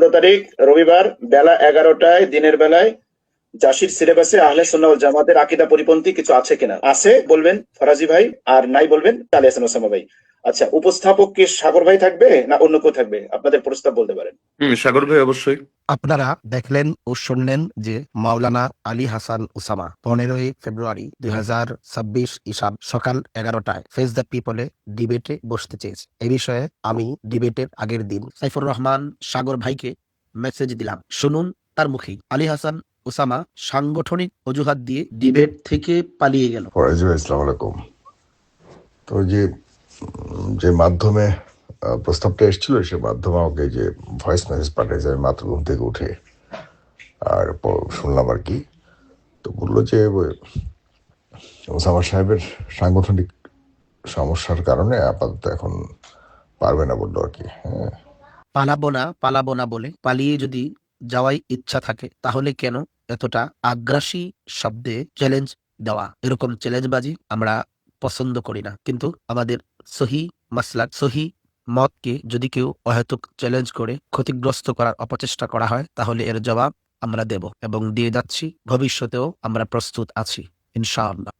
পনেরো তারিখ, রবিবার বেলা এগারোটায় দিনের বেলায় জাসির সিলেবাসে আহলে সুন্নাহ ওয়াল জামাতের আকিদা পরিপন্থী কিছু আছে কিনা? আছে, বলবেন ফরাজি ভাই, আর নাই বলবেন তাহলে হাসান ওসামা ভাই। আচ্ছা উপস্থাপক কি সাগর ভাই থাকবে না অন্য কেউ থাকবে? আপনাদের প্রস্তাব বলতে পারেন। সাগর ভাই অবশ্যই। আপনারা দেখলেন ও শুনলেন যে মাওলানা আলী হাসান উসামা পনেরোই ফেব্রুয়ারি দুই হাজার ছাব্বিশ ইসাব সকাল এগারোটায় ফেস দ্য পিপলে ডিবেটে বসতে চেয়েছে। এ বিষয়ে আমি ডিবেটের আগের দিন সাইফুর রহমান সাগর ভাইকে মেসেজ দিলাম। শুনুন তার মুখেই। আলী হাসান ওসামা সাংগঠনিক অজুহাত দিয়ে ডিবেট থেকে পালিয়ে গেল। আলাইকুম তো যে যে মাধ্যমে প্রস্তাবটা এসেছিল সে মাধ্যমে আমাকে যে ভয়েস মেসেজ পাঠিয়েছে আমি মাত্র ঘুম থেকে উঠে আর শুনলাম আর কি। তো বলল যে, ওসামা সাহেবের সাংগঠনিক সমস্যার কারণে আপাতত এখন পারবে না বলল আর কি হ্যাঁ। পালাবো না পালাবো না বলে পালিয়ে যদি যাওয়াই ইচ্ছা থাকে, তাহলে কেন এতটা আগ্রাসী শব্দে চ্যালেঞ্জ দেওয়া? এরকম চ্যালেঞ্জবাজি আমরা পছন্দ করি না। কিন্তু আমাদের সহি মাসলাক, সহি মতকে যদি কেউ অহেতুক চ্যালেঞ্জ করে, ক্ষতিগ্রস্ত করার অপচেষ্টা করা হয়, তাহলে এর জবাব আমরা দেব এবং দিয়ে যাচ্ছি, ভবিষ্যতেও আমরা প্রস্তুত আছি, ইনশাআল্লাহ।